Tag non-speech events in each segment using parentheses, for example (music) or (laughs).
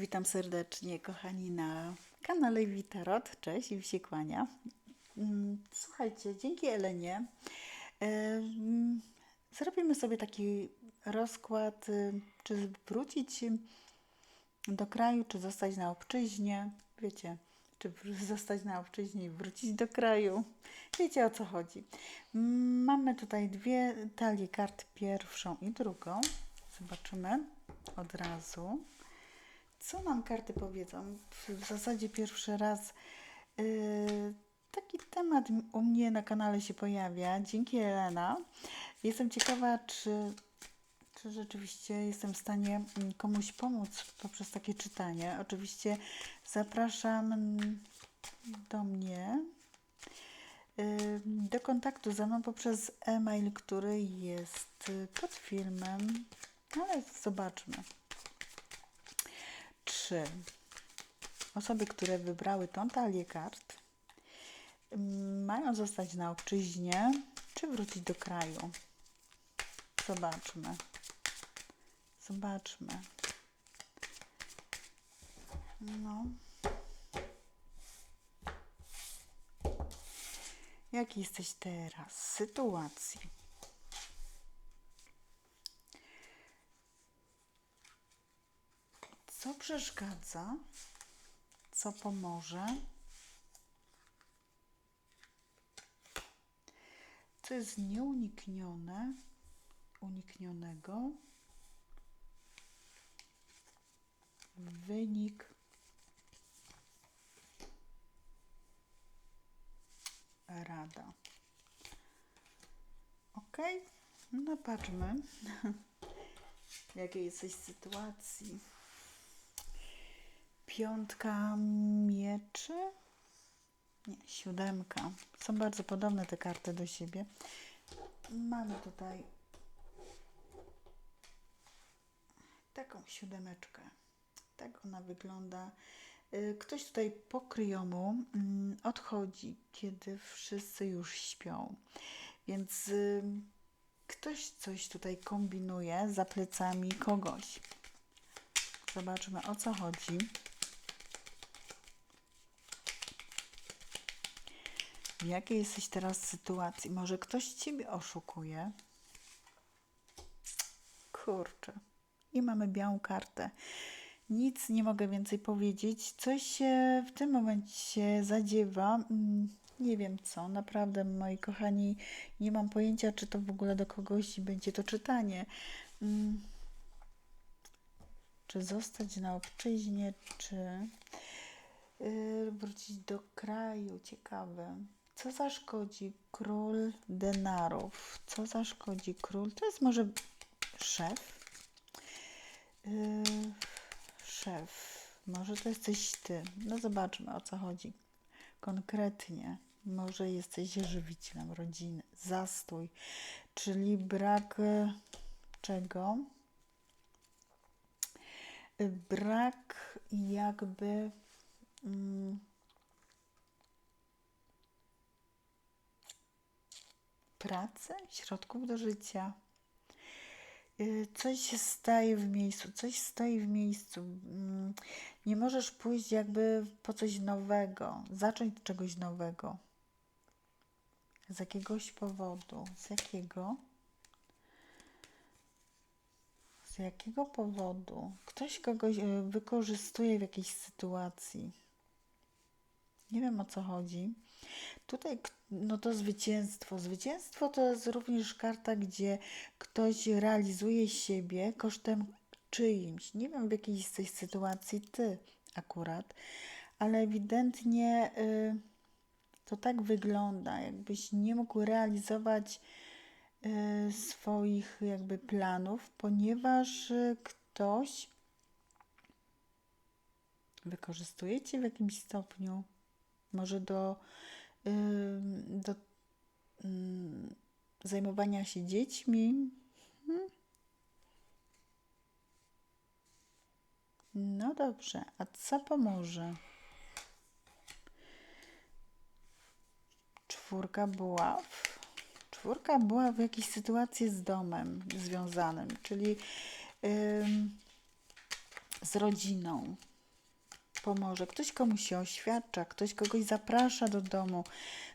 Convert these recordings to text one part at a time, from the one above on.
Witam serdecznie, kochani, na kanale Witarot. Cześć i się kłania. Mm, Słuchajcie, dzięki Elenie zrobimy sobie taki rozkład, y, czy wrócić do kraju, czy zostać na obczyźnie. Wiecie, czy zostać na obczyźnie i wrócić do kraju. Wiecie o co chodzi. Mamy tutaj dwie talie kart, pierwszą i drugą. Zobaczymy od razu. Co nam karty powiedzą? W zasadzie pierwszy raz yy, taki temat u mnie na kanale się pojawia. Dzięki Elena. Jestem ciekawa, czy, czy rzeczywiście jestem w stanie mm, komuś pomóc poprzez takie czytanie. Oczywiście zapraszam do mnie yy, do kontaktu ze mną poprzez e-mail, który jest y, pod filmem. Ale zobaczmy trzy osoby, które wybrały tą talię kart, mm, mają zostać na obczyźnie, czy wrócić do kraju. Zobaczmy. Zobaczmy. No. Jaki jesteś teraz? Sytuacji. Co przeszkadza? Co pomoże? Co jest nieuniknione, uniknionego? Wynik rada. Ok, no patrzmy, (laughs) jakiej jesteś sytuacji. Piątka mieczy? Nie, siódemka. Są bardzo podobne te karty do siebie. Mamy tutaj taką siódemeczkę. Tak ona wygląda. Y, Ktoś tutaj pokryjomu mm, odchodzi, kiedy wszyscy już śpią. Więc y, ktoś coś tutaj kombinuje za plecami kogoś. Zobaczmy o co chodzi. W jakiej jesteś teraz sytuacji? Może ktoś ciebie oszukuje? Kurczę. I mamy białą kartę. Nic nie mogę więcej powiedzieć. Coś się w tym momencie zadziewa. Mm, Nie wiem co. Naprawdę, moi kochani, nie mam pojęcia, czy to w ogóle do kogoś będzie to czytanie. Mm, Czy zostać na obczyźnie, czy yy, wrócić do kraju? Ciekawe. Co zaszkodzi król denarów? Co zaszkodzi król? To jest może szef? Yy, szef. Może to jesteś ty. No zobaczmy o co chodzi. Konkretnie. Może jesteś żywicielem rodziny. Zastój. Czyli brak e, czego? Brak jakby. Mm, pracy, środków do życia. Y, Coś się staje w miejscu, coś stoi w miejscu. Mm, Nie możesz pójść jakby po coś nowego, zacząć czegoś nowego. Z jakiegoś powodu. Z jakiego? Z jakiego powodu? Ktoś kogoś y, wykorzystuje w jakiejś sytuacji. Nie wiem o co chodzi. Tutaj no to zwycięstwo. Zwycięstwo to jest również karta, gdzie ktoś realizuje siebie kosztem czyimś. Nie wiem w jakiej jesteś sytuacji ty akurat, ale ewidentnie y, to tak wygląda, jakbyś nie mógł realizować y, swoich jakby planów, ponieważ y, ktoś wykorzystuje cię w jakimś stopniu. Może do, do zajmowania się dziećmi. Hmm. No dobrze, a co pomoże? Czwórka buław. Czwórka była w jakiejś sytuacji z domem związanym, czyli ym, z rodziną. Pomoże. Ktoś komuś się oświadcza, ktoś kogoś zaprasza do domu.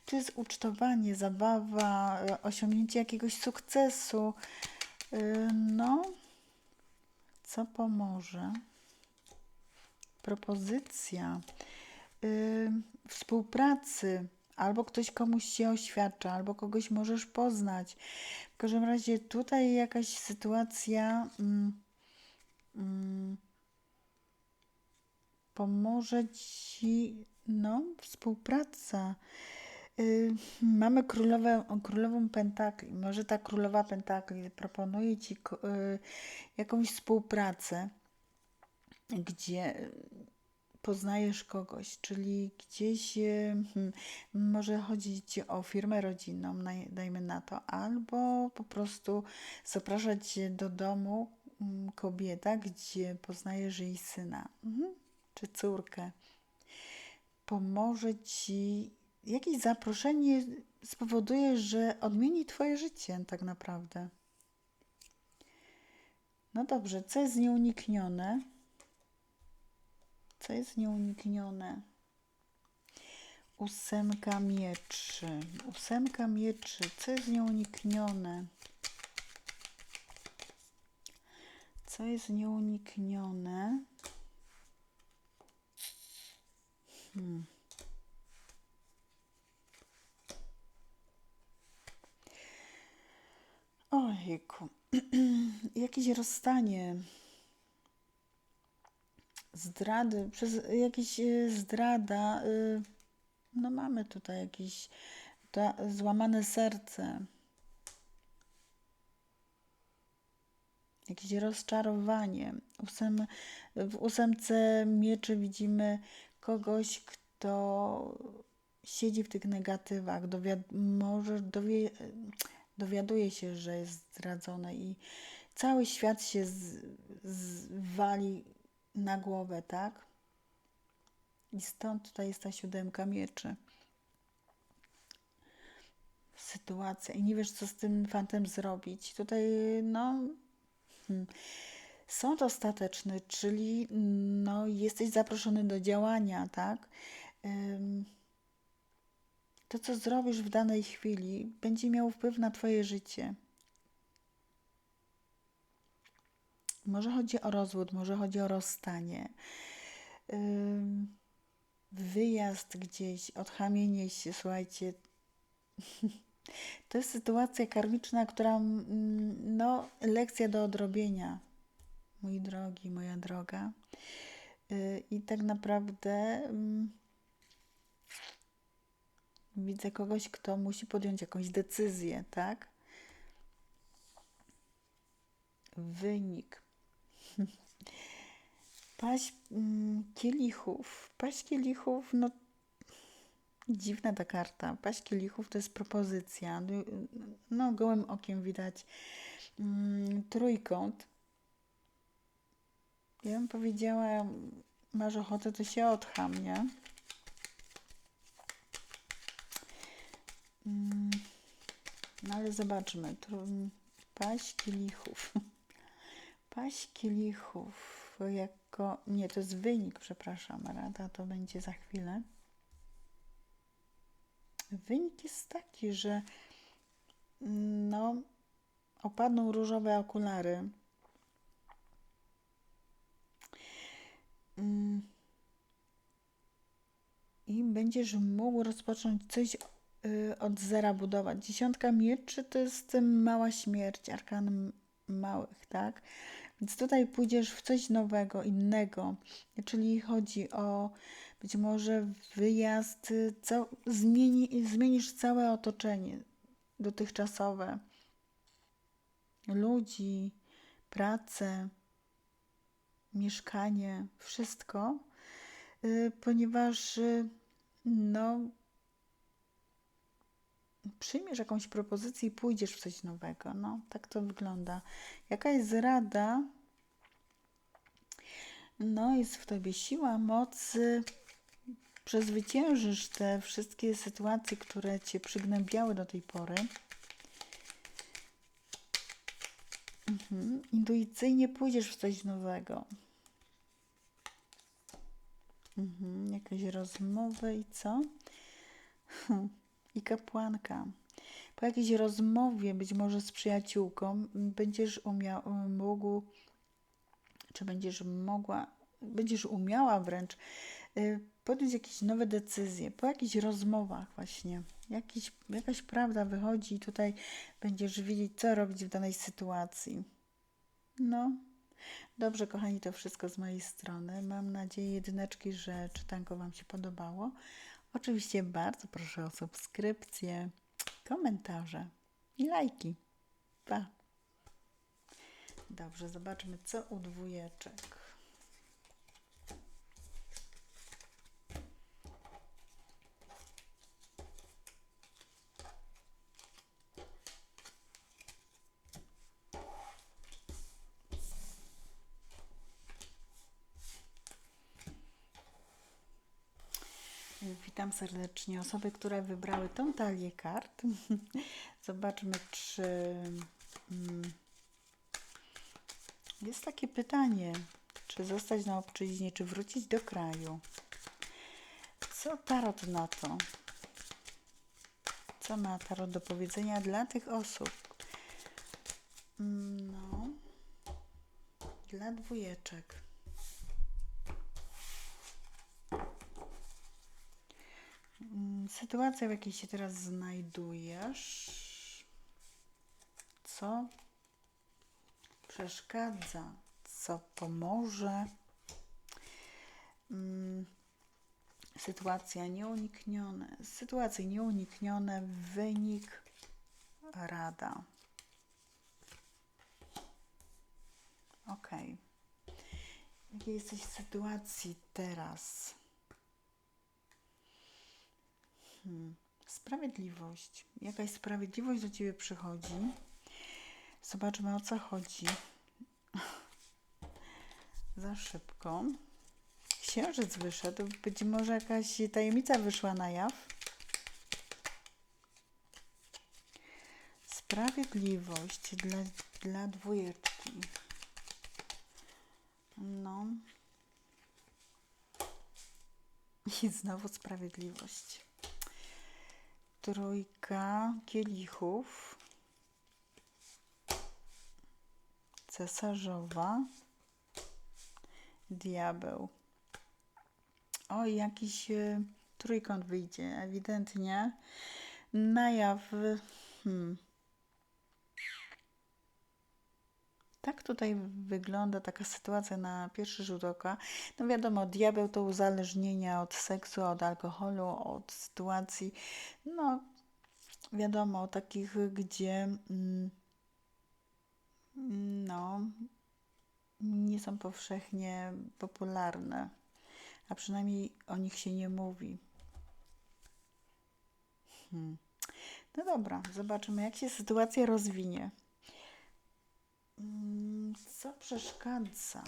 Tu jest ucztowanie, zabawa, e, osiągnięcie jakiegoś sukcesu. Y, No, co pomoże? Propozycja y, współpracy. Albo ktoś komuś się oświadcza, albo kogoś możesz poznać. W każdym razie tutaj jakaś sytuacja mm, mm, pomoże ci, no, współpraca. Y, mamy królowę, królową pentakli. Może ta królowa pentakli proponuje ci y, jakąś współpracę, gdzie poznajesz kogoś, czyli gdzieś y, hmm, może chodzić o firmę rodzinną, dajmy na to, albo po prostu zapraszać do domu mm, kobieta, gdzie poznajesz jej syna mhm, czy córkę. Pomoże ci, jakieś zaproszenie spowoduje, że odmieni twoje życie tak naprawdę. No dobrze, co jest nieuniknione? Co jest nieuniknione? Ósemka mieczy. Ósemka mieczy. Co jest nieuniknione? Co jest nieuniknione? Hmm. Ojejku. (clears throat) Jakieś rozstanie. Zdrady, przez jakieś y, zdrada. y, No mamy tutaj jakieś złamane serce. Jakieś rozczarowanie. Ósem, w ósemce mieczy widzimy kogoś, kto siedzi w tych negatywach. Dowiad może dowie dowiaduje się, że jest zdradzony i cały świat się z, z wali na głowę, tak? I stąd tutaj jest ta siódemka mieczy. Sytuacja i nie wiesz, co z tym fantem zrobić. Tutaj, no, hmm, sąd ostateczny, czyli no, jesteś zaproszony do działania, tak? To, co zrobisz w danej chwili, będzie miało wpływ na Twoje życie. Może chodzi o rozwód, może chodzi o rozstanie, wyjazd gdzieś, odchamienie się. Słuchajcie, (laughs) to jest sytuacja karmiczna, która, mm, no, lekcja do odrobienia, mój drogi, moja droga. Y, I tak naprawdę. mm, Widzę kogoś, kto musi podjąć jakąś decyzję, tak? Wynik. (laughs) Paść mm, kielichów. Paść kielichów, no dziwna ta karta. Paść kielichów to jest propozycja. No, No, gołym okiem widać mm, trójkąt. Ja bym powiedziała, masz ochotę, to się odcham, nie? Mm, No ale zobaczmy. Paść kielichów. (laughs) Paść kielichów jako... Nie, to jest wynik, przepraszam, rada to będzie za chwilę. Wynik jest taki, że mm, no, opadną różowe okulary. I będziesz mógł rozpocząć coś y, od zera budować. Dziesiątka mieczy to jest mała śmierć, arkan małych, tak? Więc tutaj pójdziesz w coś nowego, innego. Czyli chodzi o być może wyjazd, co, zmieni, zmienisz całe otoczenie dotychczasowe. Ludzi, pracę, mieszkanie, wszystko, y, ponieważ y, no, przyjmiesz jakąś propozycję i pójdziesz w coś nowego. No, tak to wygląda. Jaka jest rada? No, jest w tobie siła, moc. y, Przezwyciężysz te wszystkie sytuacje, które cię przygnębiały do tej pory. Mhm. Intuicyjnie pójdziesz w coś nowego. Mhm, jakieś rozmowy i co? (laughs) I kapłanka. Po jakiejś rozmowie, być może z przyjaciółką, będziesz umiał, mógł, czy będziesz mogła, będziesz umiała wręcz y, podjąć jakieś nowe decyzje. Po jakichś rozmowach właśnie. Jakiś, jakaś prawda wychodzi i tutaj będziesz wiedzieć, co robić w danej sytuacji. No, Dobrze, kochani, to wszystko z mojej strony. Mam nadzieję, jedyneczki, że czytanko Wam się podobało. Oczywiście bardzo proszę o subskrypcję, komentarze i lajki. Pa! Dobrze, zobaczmy, co u dwójeczek. Witam serdecznie osoby, które wybrały tą talię kart. (laughs) Zobaczmy, czy mm, jest takie pytanie, czy zostać na obczyźnie, czy wrócić do kraju. Co tarot na to? Co ma tarot do powiedzenia dla tych osób? Mm, No, dla dwójeczek. Sytuacja, w jakiej się teraz znajdujesz, co przeszkadza, co pomoże. Mm, Sytuacja nieunikniona, sytuacje nieuniknione, wynik, rada. Ok. W jakiej jesteś sytuacji teraz? Hmm. Sprawiedliwość. Jakaś sprawiedliwość do ciebie przychodzi. Zobaczmy o co chodzi. (laughs) Za szybko. Księżyc wyszedł. Być może jakaś tajemnica wyszła na jaw. Sprawiedliwość dla, dla dwójeczki. No. (laughs) I znowu sprawiedliwość trójka kielichów, cesarzowa, diabeł. O, jakiś y, trójkąt wyjdzie, ewidentnie. Na jaw. Hmm. Tak tutaj wygląda taka sytuacja na pierwszy rzut oka. No wiadomo, diabeł to uzależnienia od seksu, od alkoholu, od sytuacji. No wiadomo, takich, gdzie mm, no nie są powszechnie popularne, a przynajmniej o nich się nie mówi. Hmm. No dobra, zobaczymy, jak się sytuacja rozwinie. Mm, Co przeszkadza?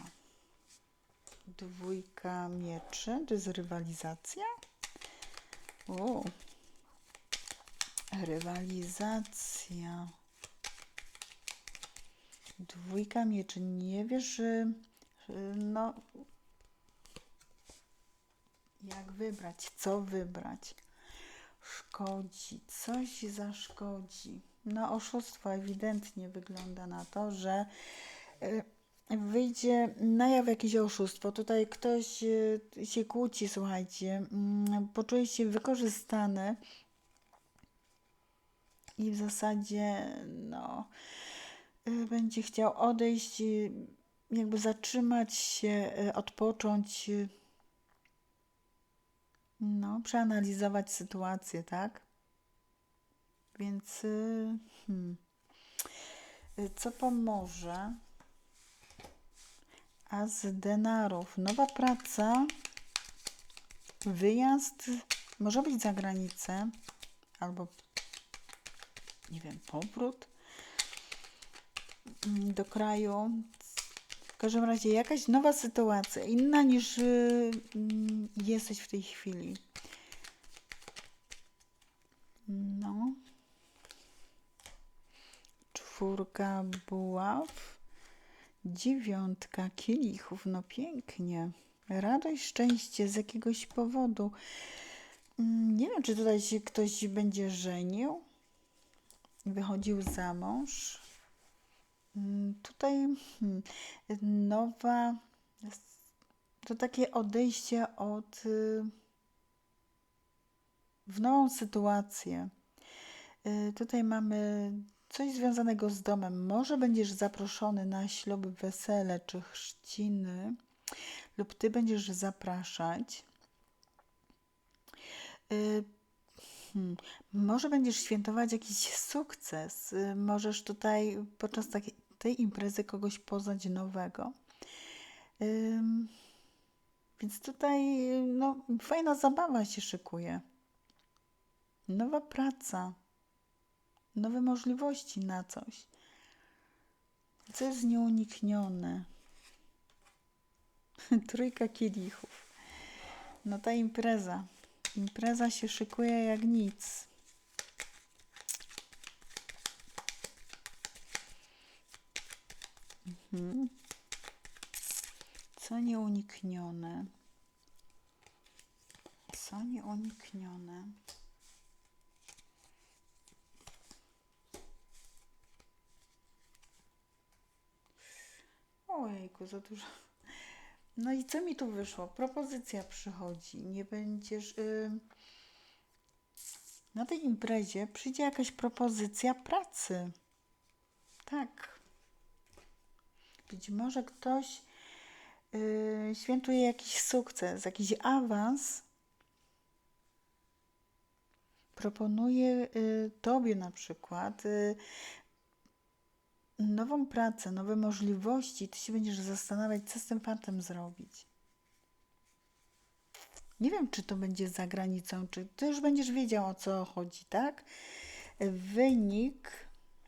Dwójka mieczy, to jest rywalizacja? O, rywalizacja. Dwójka mieczy, nie wiesz, no, jak wybrać, co wybrać. Szkodzi, coś zaszkodzi. No, oszustwo ewidentnie wygląda na to, że y, wyjdzie na jaw jakieś oszustwo. Tutaj ktoś y, się kłóci, słuchajcie, mm, poczuje się wykorzystany i w zasadzie, no, y, będzie chciał odejść, jakby zatrzymać się, odpocząć, no, przeanalizować sytuację, tak? Więc y, hmm. Y, co pomoże? A z denarów. Nowa praca, wyjazd, może być za granicę, albo nie wiem, powrót mm, do kraju. W każdym razie jakaś nowa sytuacja, inna niż y, mm, jesteś w tej chwili. No. Czwórka buław. Dziewiątka kielichów. No pięknie. radość, szczęście z jakiegoś powodu. Mm, Nie wiem, czy tutaj się ktoś będzie żenił, wychodził za mąż. Mm, Tutaj hmm, nowa, to takie odejście od y, w nową sytuację. Y, Tutaj mamy coś związanego z domem. Może będziesz zaproszony na ślub, wesele czy chrzciny, lub ty będziesz zapraszać. Y, hmm, Może będziesz świętować jakiś sukces. Y, Możesz tutaj podczas takiej, tej imprezy kogoś poznać nowego. Więc tutaj no, fajna zabawa się szykuje. Nowa praca, nowe możliwości na coś, co jest nieuniknione. (laughs) Trójka kielichów. No ta impreza. Impreza się szykuje jak nic. Mhm. Co nieuniknione? Co nieuniknione? Ojejku, za dużo. No i co mi tu wyszło? Propozycja przychodzi. Nie będziesz. Y... Na tej imprezie przyjdzie jakaś propozycja pracy. Tak. Być może ktoś y... świętuje jakiś sukces, jakiś awans. Proponuje y... tobie na przykład y... nową pracę, nowe możliwości. Ty się będziesz zastanawiać, co z tym fantem zrobić. Nie wiem, czy to będzie za granicą, czy ty już będziesz wiedział, o co chodzi, tak? Wynik,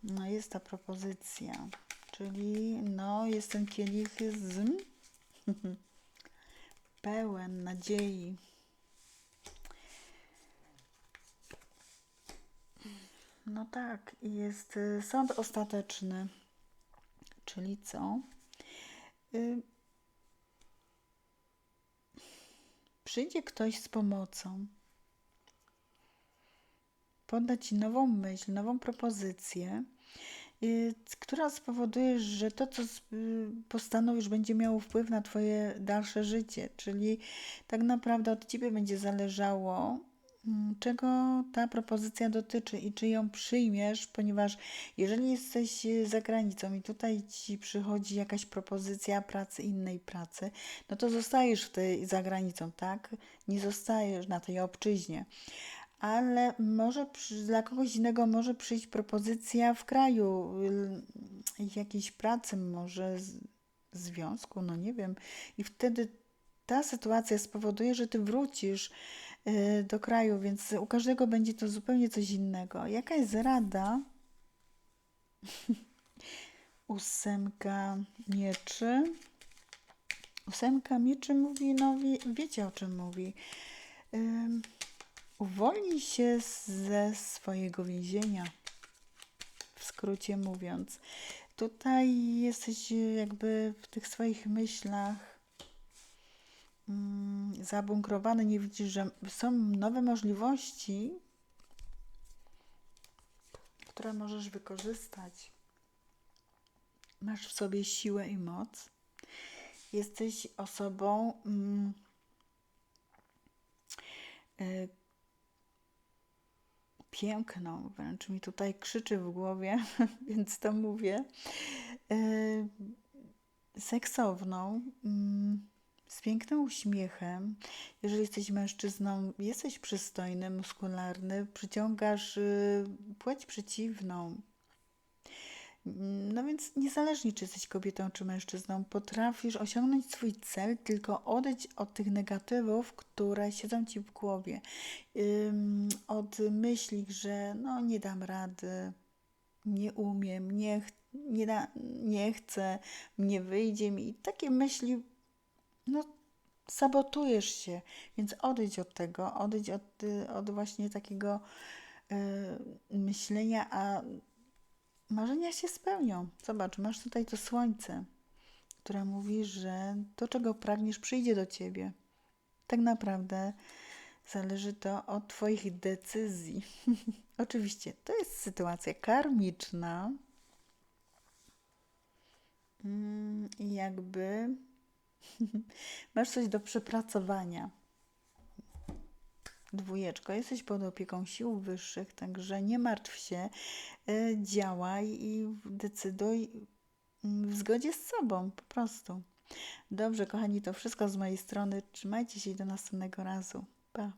no jest ta propozycja, czyli no jest ten kielich z (laughs) pełen nadziei. No tak, jest y, sąd ostateczny, czyli co? Y, Przyjdzie ktoś z pomocą, poda ci nową myśl, nową propozycję, y, która spowoduje, że to, co postanowisz, będzie miało wpływ na Twoje dalsze życie. Czyli tak naprawdę od Ciebie będzie zależało, czego ta propozycja dotyczy i czy ją przyjmiesz, ponieważ jeżeli jesteś y, za granicą i tutaj ci przychodzi jakaś propozycja pracy, innej pracy, no to zostajesz w tej za granicą, tak? Nie zostajesz na tej obczyźnie. Ale może przy, dla kogoś innego może przyjść propozycja w kraju, y, jakiejś pracy, może z, związku, no nie wiem. I wtedy ta sytuacja spowoduje, że ty wrócisz do kraju, więc u każdego będzie to zupełnie coś innego. Jaka jest rada? (laughs) Ósemka mieczy. Ósemka mieczy mówi, no wie, wiecie o czym mówi. Uwolnij się ze swojego więzienia. W skrócie mówiąc. Tutaj jesteś y, jakby w tych swoich myślach zabunkrowany, nie widzisz, że są nowe możliwości, które możesz wykorzystać. Masz w sobie siłę i moc. Jesteś osobą mm, y, piękną, wręcz mi tutaj krzyczy w głowie, (laughs) więc to mówię. Y, seksowną, mm, z pięknym uśmiechem. Jeżeli jesteś mężczyzną, jesteś przystojny, muskularny, przyciągasz y, płeć przeciwną. Mm, No więc niezależnie, czy jesteś kobietą, czy mężczyzną, potrafisz osiągnąć swój cel, tylko odejść od tych negatywów, które siedzą ci w głowie. Od myśli, że no nie dam rady, nie umiem, nie, ch- nie, da, nie chcę, nie wyjdzie mi. Takie myśli, no sabotujesz się, więc odejdź od tego, odejdź od, y, od właśnie takiego y, myślenia, a marzenia się spełnią. Zobacz, masz tutaj to słońce. która mówi, że to, czego pragniesz, przyjdzie do ciebie. Tak naprawdę zależy to od Twoich decyzji. (laughs) Oczywiście, to jest sytuacja karmiczna. Mm, I jakby (laughs) masz coś do przepracowania. Dwójeczko, jesteś pod opieką sił wyższych, także nie martw się, y, działaj i decyduj mm, w zgodzie z sobą, po prostu. Dobrze, kochani, to wszystko z mojej strony. Trzymajcie się i do następnego razu. Pa.